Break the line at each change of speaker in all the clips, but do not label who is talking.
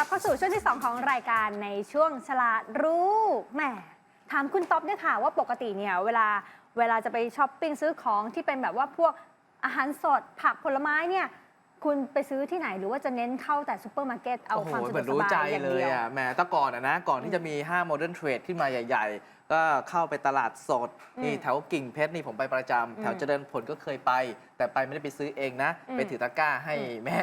กลับเข้าสู่ช่วงที่ 2 ของรายการในช่วงฉลาดรู้แหมถามคุณต๊อบเนี่ยค่ะว่าปกติเนี่ยเวลาเวลาจะไปช้อปปิ้งซื้อของที่เป็นแบบว่าพวกอาหารสดผักผลไม้เนี่ยคุณไปซื้อที่ไหนหรือว่าจะเน้นเข้าแต่ซูเปอร์มาร์เก็ตเอาความสะดว
ก
สบายอย่าง
เดีย
ว
แหมแต่ก่อนนะก่อนที่จะมี5 Modern Trade ขึ้นมาใหญ่ ๆ ก็เข้าไปตลาดสด
อืม
นี่แถวกิ่งเพชรนี่ผมไปประจำแถว
อืม
เจริญผลก็เคยไป แต่ไปไม่ได้ไปซื้อเองนะ
อืม
ไปถือตะกร้าให้
อืม
แม่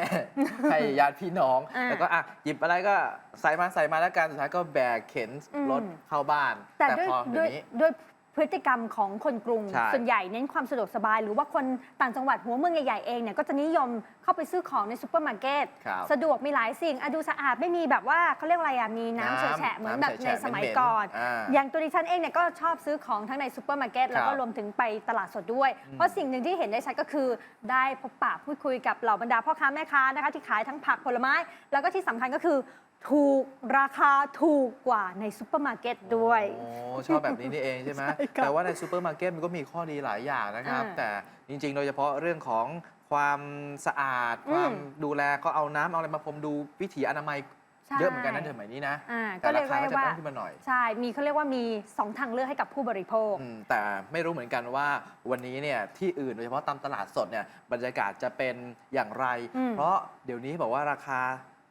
ให้ญาติพี่น้อง
อ่า
แล้วก็อะหยิบอะไรก็ใส่มาใส่มาแล้วกันสุดท้ายก็แบกเข็น
อืม
รถเข้าบ้าน
แต่ด้วย
พอ
ด้
เดี๋
วย
ยวนี้
ด้วย พฤติกรรมของคนกรุง
ใช่
ส่วนใหญ่เน้นความสะดวกสบาย หรือว่าคนต่างจังหวัดหัวเมืองใหญ่ๆเองเนี่ยก็จะนิยมเข้าไปซื้อของในซูเปอร์มาร์เก็ต
ครับ
สะดวกมีหลายสิ่งอะดูสะอาดไม่มีแบบว่าเขาเรียกอะไรอะมีน้ำ
น้ำ
เฉอะแฉะเหมือน
น้ำ
แบบ
เฉอะ
ใน
แฉะ
สมัย
เหม็นๆ
ก่อน
อ่า
อย่างตัวดิฉันเองเนี่ยก็ชอบซื้อของทั้งในซูเปอร์มาร์เก็ตแล้วก็
ครับ
รวมถึงไปตลาดสดด้วย
อืม
เพราะสิ่งหนึ่งที่เห็นได้ชัดก็คือ ได้พบปะพูดคุยกับเหล่าบรรดาพ่อค้าแม่ค้านะคะที่ขายทั้งผักผลไม้ แล้วก็ที่สำคัญก็คือ ถูกราคาถูกกว่าในซูเปอร์มาร์เก็ตด้วย
โอ้ชอบแบบนี้นี่เองใช่ไหม
ใช่ครับ
แต่ว่าในซูเปอร์มาร์เก็ตมันก็มีข้อดีหลายอย่างนะครับ
อ่า
แต่จริงๆ โดยเฉพาะเรื่องของความสะอาด
อืม
ความดูแลก็เอาน้ำเอาอะไรมาพรมดูวิถีอนามัย
ใช่
เยอะเหมือนกันนะเดี๋ยวสมัยนี้นะ
อ่า
แต่
ก็เรี
ราย
ก
คา
ได้
ก็จะ
ว่า
เพิ่มขึ้นมาหน่อย
ใช่ มีเขาเรียกว่ามี 2 ทางเลือกให้กับผู้บริโภค
อืมแต่ไม่รู้เหมือนกันว่าวันนี้เนี่ยที่อื่นโดยเฉพาะตามตลาดสดเนี่ยบรรยากาศจะเป็นอย่างไร
อืม
เพราะเดี๋ยวนี้บอกว่าราคา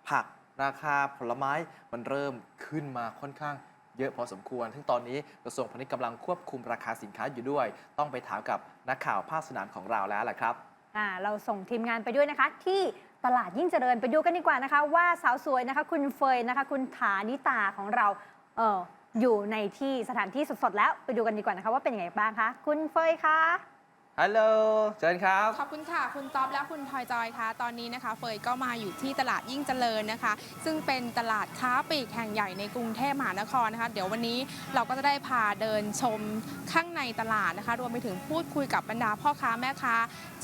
ผัก ราคาผลไม้มันเริ่มขึ้นมาค่อนข้างเยอะพอสมควร ซึ่งตอนนี้กระทรวงพาณิชย์กำลังควบคุมราคาสินค้าอยู่ด้วย ต้องไปถามกับนักข่าวภาคสนามของเราแล้วแหละครับ
อ่าเราส่งทีมงานไปด้วยนะคะ ที่ตลาดยิ่งเจริญไปดูกันดีกว่านะคะ ว่าสาวสวยนะคะ คุณเฟยนะคะ คุณฐานิตาของเราเอออยู่ในที่สถานที่สดๆแล้วไปดูกันดีกว่านะคะ ว่าเป็นยังไงบ้างคะคุณเฟยคะ
ฮัลโหลเชิญครับ
ขอบคุณค่ะ คุณต๊อบและคุณทอยจอยค่ะตอนนี้นะคะเฟยก็มาอยู่ที่ตลาดยิ่งเจริญนะคะ ซึ่งเป็นตลาดค้าปลีกแห่งใหญ่ในกรุงเทพมหานครนะคะ เดี๋ยววันนี้เราก็จะได้พาเดินชมข้างในตลาดนะคะ รวมไปถึงพูดคุยกับบรรดาพ่อค้าแม่ค้า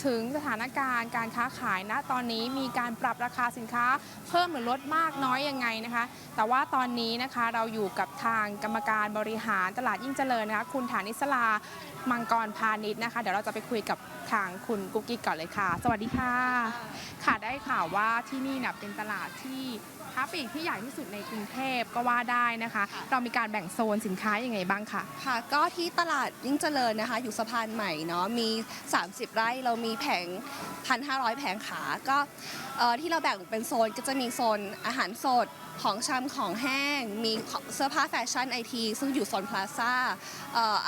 ถึงสถานการณ์การค้าขายณตอนนี้มีการปรับราคาสินค้า เพิ่มหรือลดมากน้อยยังไงนะคะ แต่ว่าตอนนี้นะคะเราอยู่กับทางกรรมการบริหารตลาดยิ่งเจริญนะคะ คุณฐานิสลามังกรพาณิชย์นะคะ เดี๋ยวเราจะไปคุยกับทางคุณกุ๊กกิ๊กก่อนเลยค่ะ สวัสดีค่ะ ค่ะได้ข่าวว่าที่นี่เนี่ยเป็นตลาดที่ค้าปลีกที่ใหญ่ที่สุดในกรุงเทพก็ว่าได้นะคะ เรามีการแบ่งโซนสินค้ายังไงบ้างคะ
ค่ะ ก็ที่ตลาดยิ่งเจริญนะคะ อยู่สะพานใหม่เนาะมี 30 ไร่เรามีแผง 1,500 แผงขาก็เอ่อที่เราแบ่งเป็นโซนก็จะมีโซนอาหารสด ของชำของแห้ง มีเสื้อผ้าแฟชั่นไอที ซึ่งอยู่โซนพลาซ่า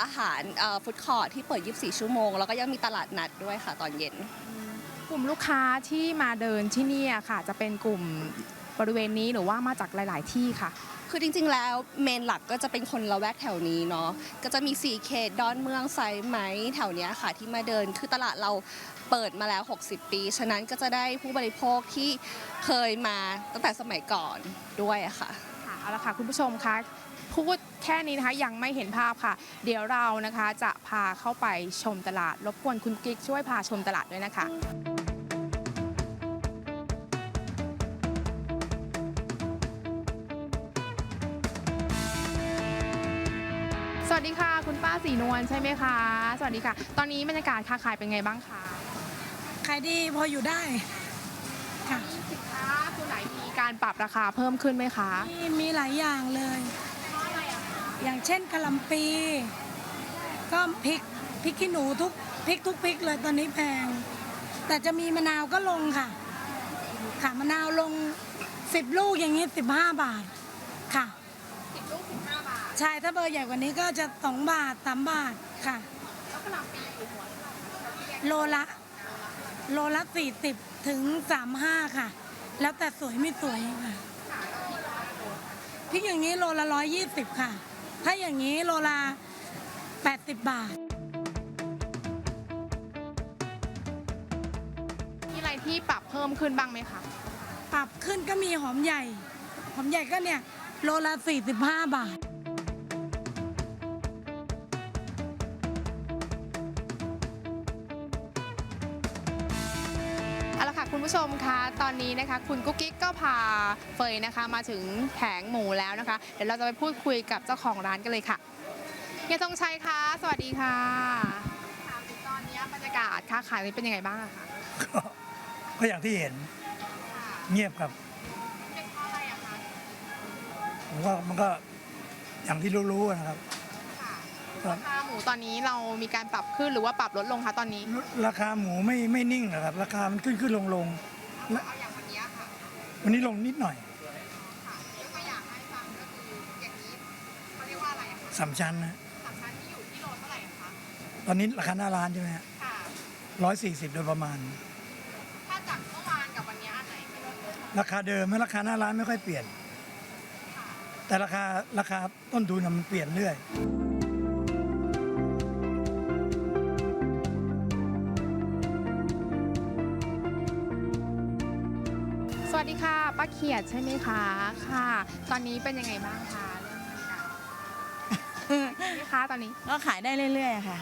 อาหารฟุตคอร์ทที่เปิด 24 ชั่วโมง แล้วก็ยังมีตลาดนัดด้วยค่ะตอนเย็น
กลุ่มลูกค้าที่มาเดินที่นี่ค่ะ จะเป็นกลุ่มบริเวณนี้หรือว่ามาจากหลาย ๆ ที่ค่ะ
คือจริงๆ แล้วเมนหลักก็จะเป็นคนละแวกแถวนี้เนาะ ก็จะมีสี่เขตดอนเมืองไซไหมแถวเนี้ยค่ะที่มาเดิน คือตลาดเราเปิดมาแล้ว 60 ปี ฉะนั้นก็จะได้ผู้บริโภคที่เคยมาตั้งแต่สมัยก่อนด้วยอะค่ะ
ค่ะเอาละค่ะคุณผู้ชมคะพูดแค่นี้นะคะยังไม่เห็นภาพค่ะ เดี๋ยวเรานะคะจะพาเข้าไปชมตลาด รบกวนคุณกิ๊กช่วยพาชมตลาดด้วยนะคะ ดีค่ะ คุณป้าสีนวลใช่ไหมคะ สวัสดีค่ะ ตอนนี้บรรยากาศค้าขายเป็นไงบ้างคะ
ขายดีพออยู่ได้ค่ะ
สินค้าตัวไหนมีการปรับราคาเพิ่มขึ้นไหมคะ
มีมีหลายอย่างเลย อย่างเช่นกะหล่ำปี ก็พริกพริกขี้หนูทุกพริกทุกพริกเลยตอนนี้แพง แต่จะมีมะนาวก็ลงค่ะ ค่ะมะนาวลง 10 ลูกอย่างนี้15 บาทค่ะ
10 ลูก 15 บาท
ใช่ถ้าเบอร์ใหญ่กว่านี้ก็จะ2บาท3บาทค่ะ
แล้วกะหล่ำปีอยู่หัว
โลละ โลละ40ถึง35ค่ะ แล้วแต่สวยไม่สวยค่ะพริกอย่างนี้โลละ120ค่ะ ถ้าอย่างนี้โลละ80บาท
มีอะไรที่ปรับเพิ่มขึ้นบ้างไหมคะ
ปรับขึ้นก็มีหอมใหญ่ หอมใหญ่ก็เนี่ย โลละ45บาท
เอาล ค่ะคุณผู้ชมคะตอนนี้นะคะ คุณกุ๊กกิ๊กก็พาเฟยนะคะ มาถึงแผงหมูแล้วนะคะ เดี๋ยวเราจะไปพูดคุยกับเจ้าของร้านกันเลยค่ะเฮียธงชัยคะสวัสดีค่ะถามถึงตอนนี้บรรยากาศค้าขายเป็นยังไงบ้างอะคะ
ก็ก็อย่างที่เห็นเงียบครับ
เป็นเพราะอะไรอะคะ
ผมว่ามันก็อย่างที่รู้ๆนะครับค รับ
ราคาหมูตอนนี้เรามีการปรับขึ้นหรือว่าปรับลดลงคะตอนนี้
ราคาหมูไม่ไม่นิ่งนะครับ ราคามันขึ้นขึ้นลงลงและ
เอาอย่างวันนี้ค่ะ
วันนี้ลงนิดหน่อย
ค่ะยกตัวอย่างให้ฟังก็คืออย่างนี้เขาเรียกว่าอะไรอะคะ
สามชั้นนะ
สามชั้นที่อยู่ที่โลเท่าไหร่คะ
ตอนนี้ราคาหน้าร้านใช่ไหมฮะ
ค่ะ
ร้อยสี่สิบโดยประมาณ
ถ้าจากเมื่อวานกับวันนี้อันไหนที่ลดลง
ราคาเดิมไหมราคาหน้าร้านไม่ค่อยเปลี่ยน แต่ราคาราคาต้นทุนน่ะมันเปลี่ยนเรื่อย
ค่ะป้าเขียดใช่ไหมคะค่ะ ตอนนี้เป็นยังไงบ้างคะเรื่องบรรยากาศนี่คะตอนนี้
ก็ขายได้เรื่อยๆค่ะ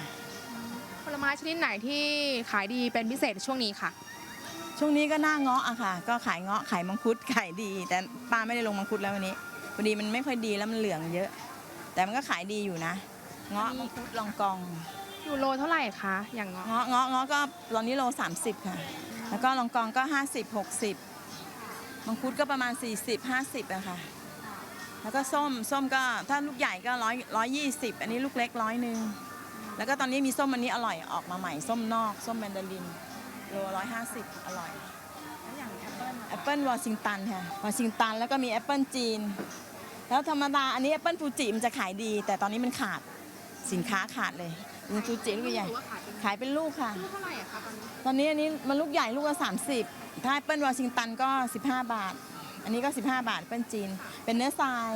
ผลไม้ชนิดไหนที่ขายดีเป็นพิเศษช่วงนี้ค่ะ
ช่วงนี้ก็หน้าเงาะอะค่ะ ก็ขายเงาะขายมังคุดขายดี แต่ป้าไม่ได้ลงมังคุดแล้ววันนี้พอดีมันไม่ค่อยดีแล้วมันเหลืองเยอะ แต่มันก็ขายดีอยู่นะเงาะมังคุดลองกอง
อยู่โลเท่าไหร่คะอย่างเงาะ
เงาะเงาะเงาะก็ตอนนี้โล 30 ค่ะ แล้วก็ลองกองก็ 50 60 มังคุดก็ประมาณ 40 50อะค่ะ แล้วก็ส้มส้มก็ถ้าลูกใหญ่ก็ร้อยร้อยยี่สิบอันนี้ลูกเล็กร้อยหนึ่งแล้วก็ตอนนี้มีส้มอันนี้อร่อยออกมาใหม่ ส้มนอกส้มแมนดารินโลร้อยห้าสิบอร่อยแอปเปิลวอชิงตันค่ะวอชิงตันแล้วก็มีแอปเปิลจีน แล้วธรรมดาอันนี้แอปเปิลฟูจิมันจะขายดี แต่ตอนนี้มันขาดสินค้าขาดเลยฟูจิลูกใหญ่
หรือว่าขายเป็น
ขายเป็นลูกค่ะ
ลูกเท่าไหร่อะคะตอนนี้
ตอนนี้อันนี้มันลูกใหญ่ลูกละ30 ถ้าแอปเปิลวอชิงตันก็ 15 บาท อันนี้ก็ 15 บาทแอปเปิลจีน เป็นเนื้อทราย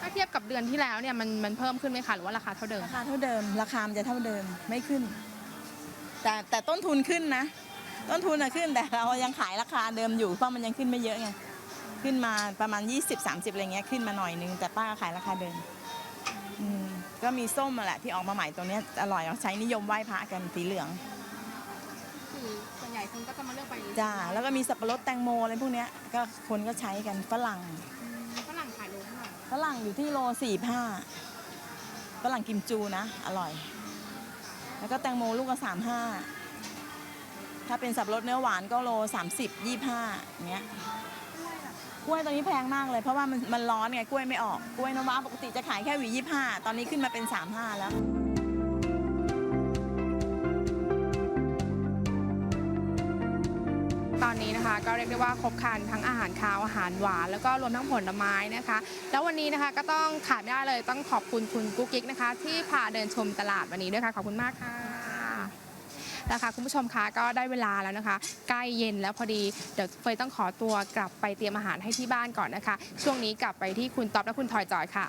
ถ้าเทียบกับเดือนที่แล้วเนี่ยมันมันเพิ่มขึ้นไหมคะหรือว่าราคาเท่าเดิม
ราคาเท่าเดิม ราคามันจะเท่าเดิมไม่ขึ้น แต่แต่ต้นทุนขึ้นนะ ต้นทุนอะขึ้นแต่เรายังขายราคาเดิมอยู่เพราะมันยังขึ้นไม่เยอะไงขึ้นมาประมาณ 20-30อะไรเงี้ยขึ้นมาหน่อยนึงแต่ป้าก็ขายราคาเดิมอืมก็มีส้มมาแหละที่ออกมาใหม่ตัวเนี้ยอร่อยเราใช้นิยมไหว้พระกันสีเหลือง
คือส่วนใหญ่คนก็จะมาเลือกไป
จ้าแล้วก็มีสับปะรดแตงโมอะไรพวกเนี้ยก็คนก็ใช้กันฝรั่ง
ฝรั่งขายโลเท่าไหร่
ฝรั่งอยู่ที่โลสี่ห้าฝรั่งกิมจูนะ อร่อย แล้วก็แตงโมลูกละสามห้าถ้าเป็นสับปะรดเนื้อหวานก็โลสามสิบยี่ห้าอย่างเงี้ยกล้วยตอนนี้แพงมากเลยเพราะว่ามันมันร้อนไงกล้วยไม่ออกกล้วยน้ำว้าปกติจะขายแค่หวียี่ห้าตอนนี้ขึ้นมาเป็นสามห้าแล้ว
ตอนนี้นะคะ ก็เรียกได้ว่าครบครันทั้งอาหารคาวอาหารหวานแล้วก็รวมทั้งผลไม้นะคะ แล้ววันนี้นะคะก็ต้องขาดไม่ได้เลยต้องขอบคุณคุณกุ๊กกิ๊กนะคะ ที่พาเดินชมตลาดวันนี้ด้วยค่ะขอบคุณมากค่ะนะคะคุณผู้ชมคะก็ได้เวลาแล้วนะคะ ใกล้เย็นแล้วพอดีเดี๋ยวเฟยต้องขอตัวกลับไปเตรียมอาหารให้ที่บ้านก่อนนะคะ ช่วงนี้กลับไปที่คุณต๊อบและคุณทอยจอยค่ะ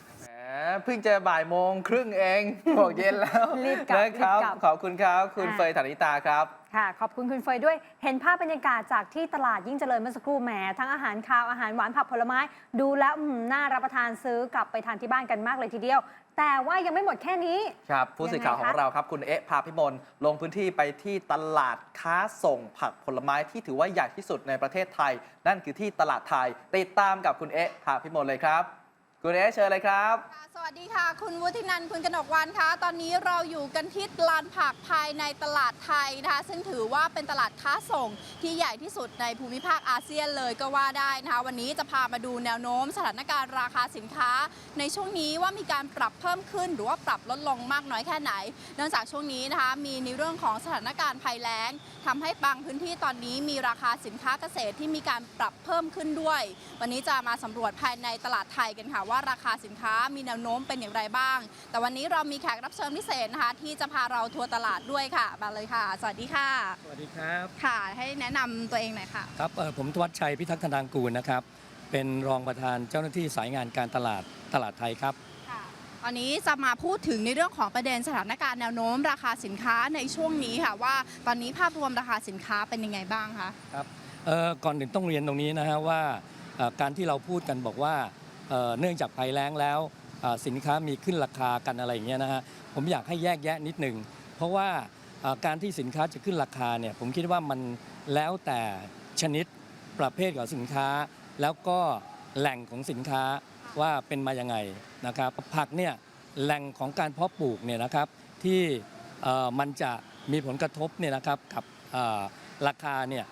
เพิ่งจะบ่ายโมงครึ่งเองบอกเย็นแล้ว
รีบกลับ
นะครับ
รีบกลับ
ขอบคุณครับ คุณ
อ่า
เฟยธนิตาครับ
ค่ะ ขอบคุณคุณเฟยด้วย เห็นภาพบรรยากาศจากที่ตลาดยิ่งเจริญเมื่อสักครู่แหมทั้งอาหารคาวอาหารหวานผักผลไม้ ดูแล้วอืมน่ารับประทานซื้อกลับไปทานที่บ้านกันมากเลยทีเดียว แต่ว่ายังไม่หมดแค่นี้
ครับผู้สื่อข่าว
ยัง
ข
ไง
อง
คะ
เราครับ คุณเอ๊ะพาพิมลลงพื้นที่ไปที่ตลาดค้าส่งผักผลไม้ที่ถือว่าใหญ่ที่สุดในประเทศไทย นั่นคือที่ตลาดไทยติดตามกับคุณเอ๊ะพาพิมลเลยครับ คุณเอเชิญเลยครับ
สวัสดีค่ะ คุณวุฒินันท์คุณกนกวันคะตอนนี้เราอยู่กันที่ลานผักภายในตลาดไทยนะคะ ซึ่งถือว่าเป็นตลาดค้าส่งที่ใหญ่ที่สุดในภูมิภาคอาเซียนเลยก็ว่าได้นะคะ วันนี้จะพามาดูแนวโน้มสถานการณ์ราคาสินค้า ในช่วงนี้ว่ามีการปรับเพิ่มขึ้น หรือว่าปรับลดลงมากน้อยแค่ไหน เนื่องจากช่วงนี้นะคะ มีในเรื่องของสถานการณ์ภัยแล้งทำให้บางพื้นที่ตอนนี้มีราคาสินค้าเกษตรที่มีการปรับเพิ่มขึ้นด้วย วันนี้จะมาสำรวจภายในตลาดไทยกันค่ะว่าราคาสินค้ามีแนวโน้มเป็นอย่างไรบ้าง แต่วันนี้เรามีแขกรับเชิญพิเศษนะคะ ที่จะพาเราทัวร์ตลาดด้วยค่ะ มาเลยค่ะ สวัสดีค่ะ
สวัสดีครับ
ค่ะ ให้แนะนำตัวเองหน่อยค่ะ
ครับเอ่อผมทวัชชัยพิทักษ์ธนางกูลนะครับ เป็นรองประธานเจ้าหน้าที่สายงานการตลาดตลาดไทยครับ
ค่ะตอนนี้จะมาพูดถึงในเรื่องของประเด็นสถานการณ์แนวโน้ม ราคาสินค้าในช่วงนี้ค่ะ ว่าตอนนี้ภาพรวมราคาสินค้าเป็นยังไงบ้างคะ
เอ่อก่อนอื่นต้องเรียนตรงนี้นะฮะว่าเอ่อการที่เราพูดกันบอกว่า เนื่องจากภัยแล้งแล้วสินค้ามีขึ้นราคากันอะไรอย่างเงี้ยนะฮะผมอยากให้แยกแยะนิดหนึ่งเพราะว่าการที่สินค้าจะขึ้นราคาเนี่ยผมคิดว่ามันแล้วแต่ชนิดประเภทของสินค้า แล้วก็แหล่งของสินค้าว่าเป็นมายังไงนะครับผักเนี่ยแหล่งของการเพาะปลูกเนี่ยนะครับที่มันจะมีผลกระทบเนี่ยนะครับกับราคาเนี่ย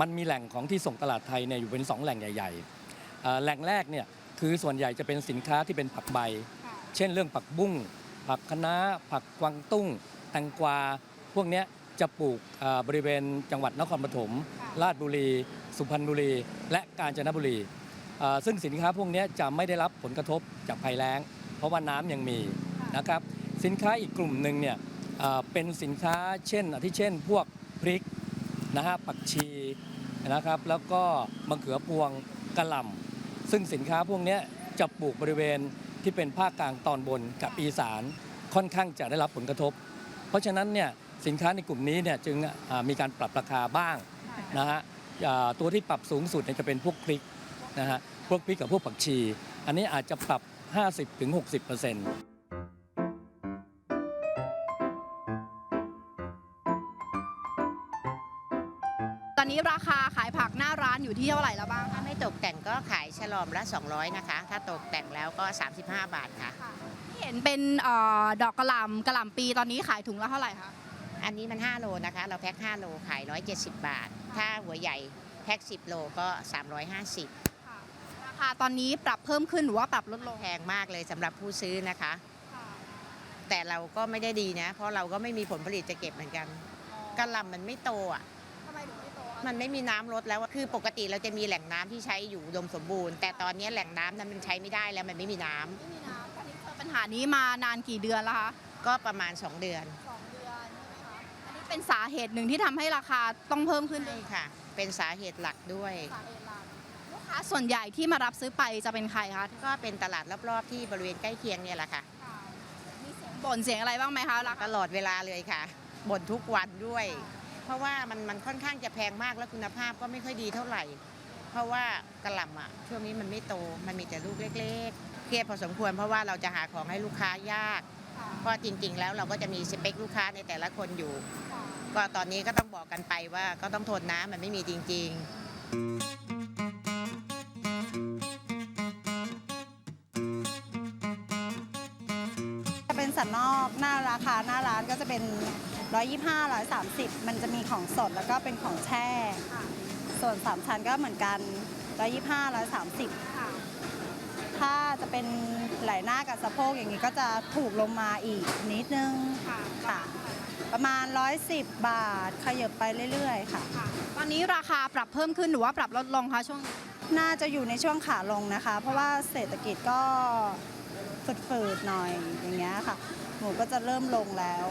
มันมีแหล่งของที่ส่งตลาดไทยเนี่ยอยู่เป็น 2 แหล่งใหญ่ ๆ แหล่งแรกเนี่ยคือส่วนใหญ่จะเป็นสินค้าที่เป็นผักใบ เช่นเรื่องผักบุ้ง ผักคะน้า ผักกวางตุ้ง แตงกวา พวกเนี้ยจะปลูกอ่าบริเวณจังหวัดนครปฐม ราชบุรี สุพรรณบุรี และกาญจนบุรีอ่าซึ่งสินค้าพวกเนี้ยจะไม่ได้รับผลกระทบจากภัยแล้ง เพราะว่าน้ำยังมีนะครับ สินค้าอีกกลุ่มหนึ่งเนี่ยอ่าเป็นสินค้าเช่นอาทิเช่น พวกพริกนะฮะ ผักชีนะครับ แล้วก็มะเขือพวงกะหล่ำ ซึ่งสินค้าพวกนี้จะปลูกบริเวณที่เป็นภาคกลางตอนบนกับอีสานค่อนข้างจะได้รับผลกระทบ เพราะฉะนั้นเนี่ยสินค้าในกลุ่มนี้เนี่ยจึงมีการปรับราคาบ้างนะฮะตัวที่ปรับสูงสุดจะเป็นพวกพริกนะฮะพวกพริกกับพวกผักชี อันนี้อาจจะปรับ 50-60%
ตอนนี้ราคาขายผักหน้าร้านอยู่ที่เท่าไหร่แล้วบ้างคะ
ถ้าไม่ตกแต่งก็ขายฉลอมละ 200 นะคะ ถ้าตกแต่งแล้วก็ 35 บาทค่ะ
ที่เห็นเป็นเออดอกกระหล่ำกระหล่ำปีตอนนี้ขายถุงละเท่าไหร่คะ
อันนี้มัน 5 โลนะคะ เราแพ็ค 5 โลขาย 170 บาท ถ้าหัวใหญ่แพ็ค 10 โลก็ 350
ราคาตอนนี้ปรับเพิ่มขึ้นหรือว่าปรับลดลง
แพงมากเลยสำหรับผู้ซื้อนะคะ แต่เราก็ไม่ได้ดีนะ เพราะเราก็ไม่มีผลผลิตจะเก็บเหมือนกันกะหล่ำมันไม่โตอะ
ทำไมถึงไม่โต
มันไม่มีน้ำลดแล้วอะคือปกติเราจะมีแหล่งน้ำที่ใช้อยู่อุดมสมบูรณ์ แต่ตอนนี้แหล่งน้ำนั้นมันใช้ไม่ได้แล้วมันไม่มีน้ำ
ไม่มีน้ำตอนนี้เจอปัญหานี้มานานกี่เดือนแล้วคะ
ก็ประมาณ 2 เดือน
สองเดือนใช่ไหมคะอันนี้เป็นสาเหตุหนึ่งที่ทำให้ราคาต้องเพิ่มขึ้นด้วย
ใช่ค่ะ เป็นสาเหตุหลักด้วย
สาเหตุหลักลูกค้าส่วนใหญ่ที่มารับซื้อไปจะเป็นใครคะ
ก็เป็นตลาดรอบๆ ที่บริเวณใกล้เคียงเนี่ยแหละค่ะ
มีเสียงบ่นเสียงอะไรบ้างไหมคะรา
ต
คา
ลอดเวลาเลยค่ะบ่นทุกวันด้วย เพราะว่ามันมันค่อนข้างจะแพงมากแล้วคุณภาพก็ไม่ค่อยดีเท่าไหร่ เพราะว่ากระหล่ำอะช่วงนี้มันไม่โตมันมีแต่ลูกเล็กๆเครียดพอสมควรเพราะว่าเราจะหาของให้ลูกค้ายากเพราะจริง ๆ แล้วเราก็จะมีสเปคลูกค้าในแต่ละคนอยู่ ก็ตอนนี้ก็ต้องบอกกันไปว่าก็ต้องทนนะมันไม่มีจริงๆ
จะเป็นสันนอกหน้าราคาหน้าร้านก็จะเป็น 125 130 มันจะมีของสดแล้วก็เป็นของแช่ ส่วน 3 ชั้นก็เหมือนกัน 125 130 ถ้าจะเป็นไหล่หน้ากับสะโพกอย่างนี้ก็จะถูกลงมาอีกนิดนึงค่ะ ประมาณ 110 บาทขยับไปเรื่อยๆ ค่ะ
ตอนนี้ราคาปรับเพิ่มขึ้นหรือว่าปรับลดลงคะช่วงนี้
น่าจะอยู่ในช่วงขาลงนะคะ เพราะว่าเศรษฐกิจก็ฝืดๆหน่อยอย่างเงี้ยค่ะ หมูก็จะเริ่มลงแล้ว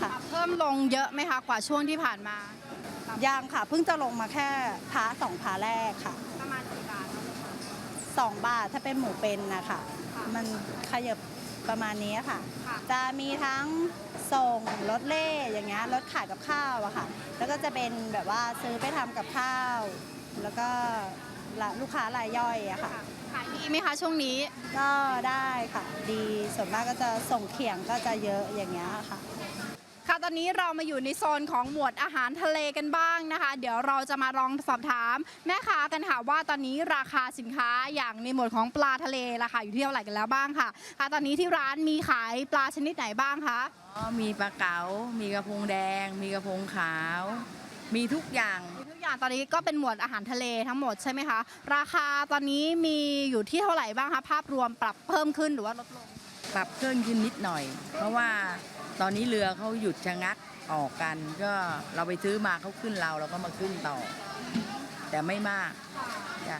ค่ะ
เพิ่มลงเยอะไหมคะกว่าช่วงที่ผ่านมา
ยังค่ะ เพิ่งจะลงมาแค่พาสองพาแรกค่ะ
ประมาณกี่บาท
สองบาทถ้าเป็นหมูเป็นนะคะมันขยับประมาณนี้ค่ะ จะมีทั้งส่งรถเล่อย่างเงี้ยรถขายกับข้าวอะค่ะ แล้วก็จะเป็นแบบว่าซื้อไปทำกับข้าว แล้วก็ละลูกค้ารายย่อยอะค่ะ
ขายดีไหมคะช่วงนี้
ก็ได้ค่ะ ดีส่วนมากก็จะส่งเขียงก็จะเยอะอย่างเงี้ยค่ะ
ค่ะตอนนี้เรามาอยู่ในโซนของหมวดอาหารทะเลกันบ้างนะคะ เดี๋ยวเราจะมาลองสอบถามแม่ค้ากันค่ะว่าตอนนี้ราคาสินค้าอย่างในหมวดของปลาทะเลราคาอยู่ที่เท่าไหร่กันแล้วบ้างค่ะค่ะตอนนี้ที่ร้านมีขายปลาชนิดไหนบ้างคะ
อ๋อมีปลาเก๋า มีกระพงแดง มีกระพงขาว มีทุกอย่าง
มีทุกอย่างตอนนี้ก็เป็นหมวดอาหารทะเลทั้งหมดใช่ไหมคะราคาตอนนี้มีอยู่ที่เท่าไหร่บ้างคะภาพรวมปรับเพิ่มขึ้นหรือว่าลดลง
ปรับเพิ่มขึ้นนิดหน่อย เพราะว่า ตอนนี้เรือเขาหยุดชะงักออกกัน ก็เราไปซื้อมาเขาขึ้นเราเราก็มาขึ้นต่อ แต่ไม่มากจ้ะ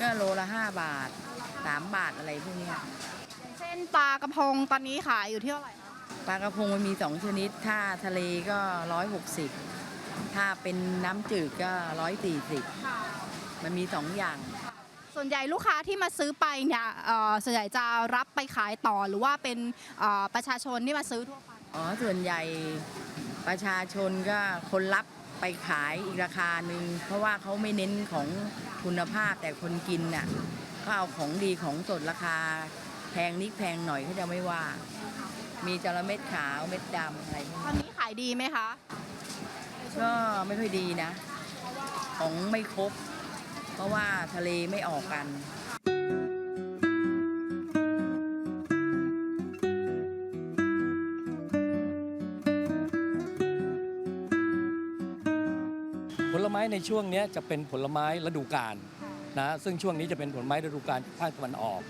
ก็โลละห้าบาทสามบาทอะไรพวกเนี้ย
อย่างเช่นปลากระพงตอนนี้ขายอยู่ที่เท่าไหร่คะ
ปลากระพงมันมีสองชนิด ถ้าทะเลก็ร้อยหกสิบถ้าเป็นน้ำจืดก็ร้อยสี่สิบมันมีสองอย่าง
ส่วนใหญ่ลูกค้าที่มาซื้อไปเนี่ยเอ่อส่วนใหญ่จะรับไปขายต่อหรือว่าเป็นเอ่อประชาชนที่มาซื้อทั่วไป
อ๋อส่วนใหญ่ประชาชนก็คนรับไปขายอีกราคาหนึ่งเพราะว่าเขาไม่เน้นของคุณภาพแต่คนกินน่ะก็เอาของดีของสดราคาแพงนิดแพงหน่อยเขาจะไม่ว่า มีจระเม็ดขาวเม็ดดำอะไรพวก
ตอน
นี้
นี้ขายดีไหมคะ
ก็ไม่ค่อยดีนะ ของไม่ครบ เพราะว่าทะเลไม่ออกกัน
ผลไม้ในช่วงนี้จะเป็นผลไม้ฤดูกาลนะซึ่งช่วงนี้จะเป็นผลไม้ฤดูกาลภาคตะวันออก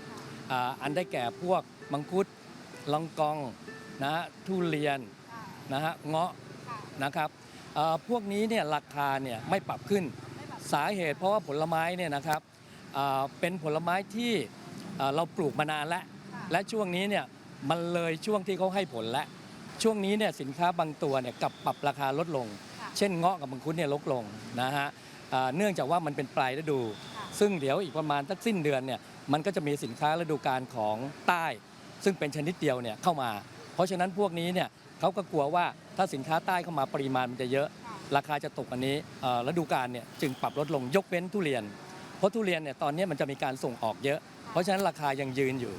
ออันได้แก่พวกมังคุดลองกองนะทุเรียนนะฮะเงาะนะครับพวกนี้เนี่ยราคาเนี่ยไม่ปรับขึ้น สาเหตุเพราะว่าผลไม้เนี่ยนะครับอ่าเป็นผลไม้ที่เอ่อเราปลูกมานานแล้ว และช่วงนี้เนี่ยมันเลยช่วงที่เขาให้ผลแล้ว ช่วงนี้เนี่ยสินค้าบางตัวเนี่ยกลับปรับราคาลดลง เช่นเงาะกับมังคุดเนี่ยลดลงนะฮะอ่าเนื่องจากว่ามันเป็นปลายฤดู ซึ่งเดี๋ยวอีกประมาณสักสิ้นเดือนเนี่ยมันก็จะมีสินค้าฤดูกาลของใต้ ซึ่งเป็นชนิดเดียวเนี่ยเข้ามา เพราะฉะนั้นพวกนี้เนี่ยเขาก็กลัวว่าถ้าสินค้าใต้เข้ามาปริมาณมันจะเยอะ ราคาจะตกอันนี้ฤดูกาลเนี่ยจึงปรับลดลงยกเว้นทุเรียน เพราะทุเรียนเนี่ยตอนนี้มันจะมีการส่งออกเยอะ เพราะฉะนั้นราคายังยืนอยู่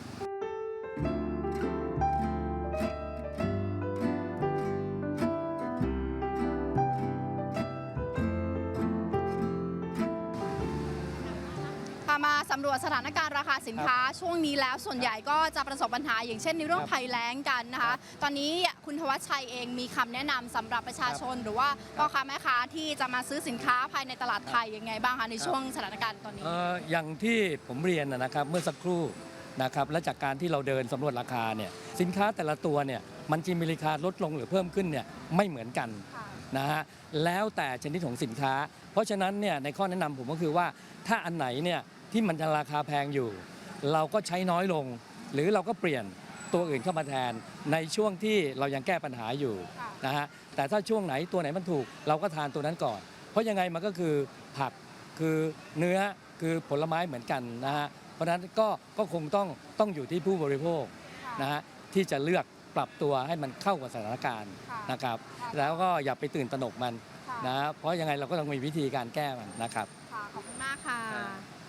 สินค้าช่วงนี้แล้วส่วนใหญ่ก็จะประสบปัญหาอย่างเช่นในเรื่อง
ครับ
ภัยแล้งกันนะ
ครั
คะ
บ
ตอนนี้คุณทวัชชัยเองมีคำแนะนำสำหรับประชาชน หรือว่าพ่อค้าแม่ค้าที่จะมาซื้อสินค้าภายในตลาดไทยยังไงบ้างคะในช่วงสถานการณ์ตอนนี้
เอ่ออย่างที่ผมเรียนนะนะครับเมื่อสักครู่นะครับและจากการที่เราเดินสำรวจราคาเนี่ยสินค้าแต่ละตัวเนี่ยมันจะมีราคาลดลงหรือเพิ่มขึ้นเนี่ยไม่เหมือนกันนะฮะแล้วแต่ชนิดของสินค้า เพราะฉะนั้นเนี่ยในข้อแนะนำผมก็คือว่าถ้าอันไหนเนี่ยที่มันจะราคาแพงอยู่ เราก็ใช้น้อยลง หรือเราก็เปลี่ยนตัวอื่นเข้ามาแทน ในช่วงที่เรายังแก้ปัญหาอยู่นะฮะแต่ถ้าช่วงไหนตัวไหนมันถูก เราก็ทานตัวนั้นก่อน เพราะยังไงมันก็คือผักคือเนื้อคือผลไม้เหมือนกันนะฮะเพราะฉะนั้นก็ก็คงต้องต้องอยู่ที่ผู้บริโภคนะฮะที่จะเลือกปรับตัวให้มันเข้ากับสถานการณ์นะครับ แล้วก็อย่าไปตื่นตระหนกมันนะเพราะยังไงเราก็ต้องมีวิธีการแก้มันนะครับ
ค่ะขอบคุณมากค่ะ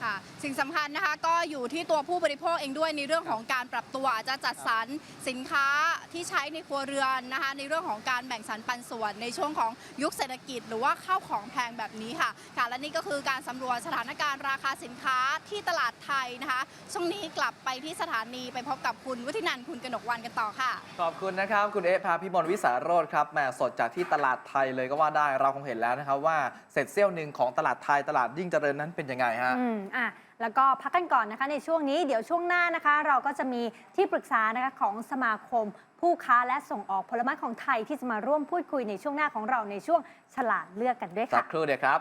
ครับ
ค่ะ สิ่งสำคัญนะคะก็อยู่ที่ตัวผู้บริโภคเองด้วยในเรื่องของการปรับตัวอาจจะจัดสรรสินค้าที่ใช้ในครัวเรือนนะคะ ในเรื่องของการแบ่งสรรปันส่วนในช่วงของยุคเศรษฐกิจ หรือว่าข้าวของแพงแบบนี้ค่ะค่ะและนี่ก็คือการสำรวจสถานการณ์ราคาสินค้าที่ตลาดไทยนะคะช่วงนี้กลับไปที่สถานีไปพบกับคุณวุฒินันท์คุณกนกวันกันต่อค่ะ
ขอบคุณนะครับ คุณเอ๊ะพาพิมลวิสารโรธครับแหมสดจากที่ตลาดไทยเลยก็ว่าได้เราคงเห็นแล้วนะครับว่าเสร็จเซี่ยวหนึ่งของตลาดไทยตลาดยิ่งเจริญนั้นเป็นยังไงฮะ
อืมอะแล้วก็พักกันก่อนนะคะในช่วงนี้เดี๋ยวช่วงหน้านะคะ เราก็จะมีที่ปรึกษานะคะของสมาคม ผู้ค้าและส่งออกผลไม้ของไทยที่จะมาร่วมพูดคุยในช่วงหน้าของเราในช่วงฉลาดเลือกกันด้วย
สั
ค่ะ
กครู่เดียวครับ